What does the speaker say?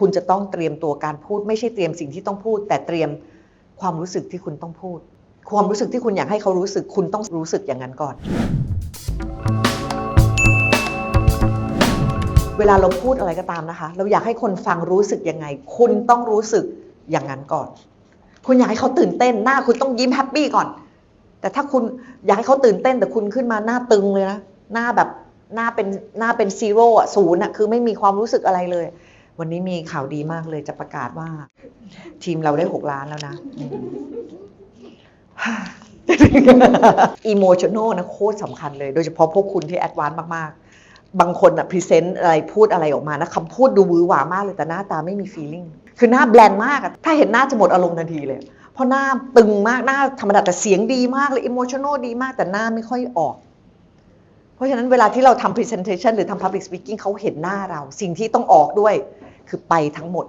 คุณจะต้องเตรียมตัวการพูด ไม่ใช่เตรียมสิ่งที่ต้องพูด แต่เตรียมความรู้สึกที่คุณต้องพูด ความรู้สึกที่คุณอยากให้เขารู้สึก คุณต้องรู้สึกอย่างนั้นก่อน เวลาเราพูดอะไรก็ตามนะคะ เราอยากให้คนฟังรู้สึกยังไง คุณต้องรู้สึกอย่างนั้นก่อน คุณอยากให้เขาตื่นเต้นหน้าคุณต้องยิ้มแฮปปี้ก่อน แต่ถ้าคุณอยากให้เขาตื่นเต้น แต่คุณขึ้นมาหน้าตึงเลยนะหน้าแบบหน้าเป็นหน้าเป็นซีโร่อะศูนย์อะคือไม่มีความรู้สึกอะไรเลย วันนี้มีข่าวดีมากเลยจะประกาศว่า ทีมเราได้6ล้านแล้วนะอีโมชั่น a l นะโคตรสำคัญเลย โดยเฉพาะพวกคุณที่แอดวานซ์มาก ๆ บางคนอะพรีเซนต์อะไรพูดอะไรออกมานะคำพูดดูวือหวามากเลยแต่หน้าตาไม่มีฟีลิ่งคือหน้าแบลนด์มากอะถ้าเห็นหน้าจะหมดอารมณ์ทันทีเลย เพราะหน้าตึงมากหน้าธรรมดาแต่เสียงดีมากเลยอิโมชั่น a l ดีมากแต่หน้าไม่ค่อยออกเพราะฉะนั้นเวลาที่เราทำ presentation หรือทำ public speaking เขาเห็นหน้าเรา สิ่งที่ต้องออกด้วย คือไปทั้งหมด